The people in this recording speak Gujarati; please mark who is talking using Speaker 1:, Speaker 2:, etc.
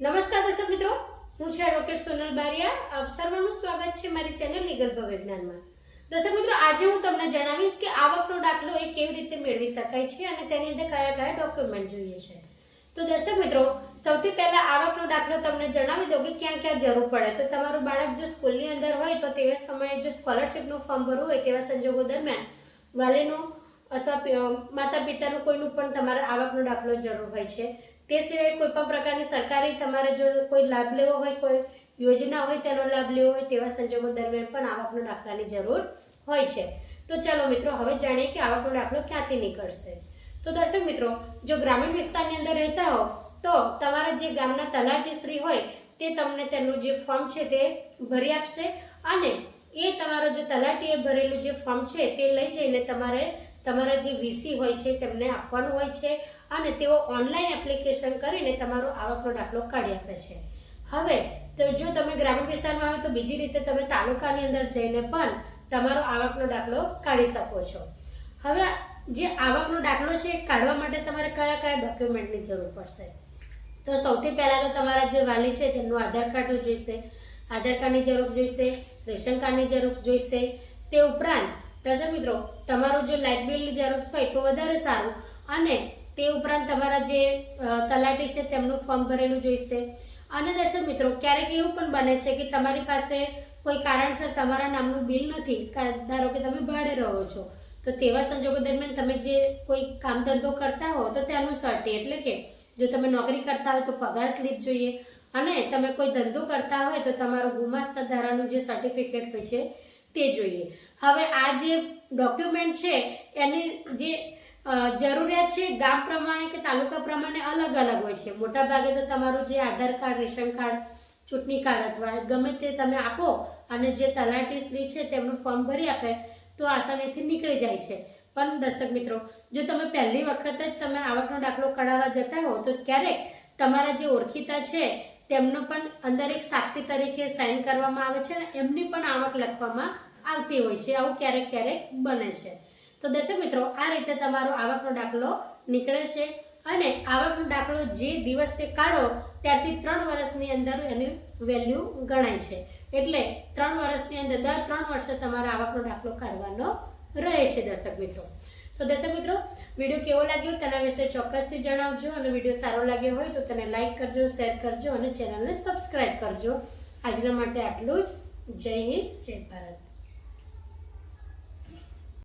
Speaker 1: નમસ્કાર દર્શક મિત્રો, હું છું એડવોકેટ સોનલ બારિયા. આપ સર્વનું સ્વાગત છે મારી ચેનલ લીગલ ભવિજ્ઞાનમાં દર્શક મિત્રો, આજે હું તમને જણાવીશ કે આવકનો દાખલો એ કેવી રીતે મેળવી શકાય છે અને તેની અંદર કયા કયા ડોક્યુમેન્ટ જોઈએ છે. તો દર્શક મિત્રો, સૌથી પહેલા આવકનો દાખલો તમને જણાવી દઉં કે ક્યાં ક્યાં જરૂર પડે. તો તમારું બાળક જો સ્કૂલની અંદર હોય તો તેવા સમયે જો સ્કોલરશિપનું ફોર્મ ભરવું હોય તેવા સંજોગો દરમિયાન વાલીનું અથવા માતા પિતાનું કોઈનું પણ તમારે આવકનો દાખલો જરૂર હોય છે. તે સિવાય કોઈ પણ પ્રકારની સરકારી તમારે જો કોઈ લાભ લેવો હોય, કોઈ યોજના હોય, તેનો લાભ લેવો હોય, તેવા સંજોગો દરમિયાન પણ આવકનો દાખલાની જરૂર હોય છે. તો ચાલો મિત્રો, હવે જાણીએ કે આવકનો દાખલો ક્યાંથી નીકળશે. તો દર્શક મિત્રો, જો ગ્રામીણ વિસ્તારની અંદર રહેતા હો, તો તમારા જે ગામના તલાટી શ્રી હોય, તે તમને તેનું જે ફોર્મ છે તે ભરી આપશે અને એ તમારો જે તલાટીએ ભરેલું જે ફોર્મ છે તે લઈ જઈને તમારે તમારા જે વીસી હોય છે, તેમને આપવાનું હોય છે અને તેઓ ઓનલાઈન એપ્લિકેશન કરીને તમારો આવકનો દાખલો કાઢી આપે છે. હવે, તો જો તમે ગ્રામીણ વિસ્તારમાં આવો તો બીજી રીતે તમે તાલુકાની અંદર જઈને પણ તમારો આવકનો દાખલો કાઢી શકો છો. હવે, જે આવકનો દાખલો છે કાઢવા માટે તમારે કયા કયા ડોક્યુમેન્ટની જરૂર પડશે? તો સૌથી પહેલાં તો તમારા જે વાલી છે, તેમનું આધાર કાર્ડ જોઈશે. આધાર કાર્ડની ઝેરોક્ષ જોઈશે, રેશન કાર્ડની ઝેરોક્ષ જોઈશે. તે ઉપરાંત દર્શક મિત્રો, તમારું જો લાઇટ બિલની ઝેરોક્ષ હોય તો વધારે સારું. અને તે ઉપરાંત તમારા જે તલાટી છે તેમનું ફોર્મ ભરેલું જોઈશે. અને દર્શક મિત્રો, ક્યારેક એવું પણ બને છે કે તમારી પાસે કોઈ કારણસર તમારા નામનું બિલ નથી ધારો કે તમે ભાડે રહો છો. તો તેવા સંજોગો દરમિયાન તમે જે કોઈ કામ ધંધો કરતા હો, તો તેનું સર્ટી એટલે કે જો તમે નોકરી કરતા હોય તો પગાર સ્લીપ જોઈએ. અને તમે કોઈ ધંધો કરતા હોય તો તમારું ગુમાસ્તા ધારાનું જે સર્ટિફિકેટ હોય છે તે જોઈએ. હવે આ જે ડોક્યુમેન્ટ છે, એની જે જરૂરિયાત છે ગામ પ્રમાણે કે તાલુકા પ્રમાણે અલગ અલગ હોય છે. મોટા ભાગે તો તમારું જે આધાર કાર્ડ, રેશન કાર્ડ, ચૂંટણી કાર્ડ અથવા ગમે તે તમે આપો અને જે તલાટી શ્રી છે તેમનું ફોર્મ ભરી આપે તો આસાનીથી નીકળી જાય છે. પણ દર્શક મિત્રો, જો તમે પહેલી વખત જ તમે આવકનો દાખલો કઢાવવા જતા હો તો ક્યારેક તમારા જે ઓળખીતા છે તેમનો પણ અંદર એક સાક્ષી તરીકે સાઇન કરવામાં આવે છે અને એમની પણ આવક લખવામાં આવતી હોય છે. આવું ક્યારેક ક્યારેક બને છે. તો દર્શક મિત્રો, આ રીતે તમારો આવકનો દાખલો નીકળે છે અને આવકનો દાખલો જે દિવસે કાઢો, ત્યારથી ત્રણ વર્ષની અંદર એની વેલ્યુ ગણાય છે. એટલે ત્રણ વર્ષની અંદર, દર ત્રણ વર્ષે તમારે આવકનો દાખલો કાઢવાનો રહે છે દર્શક મિત્રો. તો દર્શક મિત્રો, વીડિયો કેવો લાગ્યો તેના વિશે ચોક્કસથી જણાવજો અને વીડિયો સારો લાગ્યો હોય તો તેને લાઈક કરજો, શેર કરજો અને ચેનલને સબસ્ક્રાઈબ કરજો. આજના માટે આટલું જ. જય હિન્દ, જય ભારત.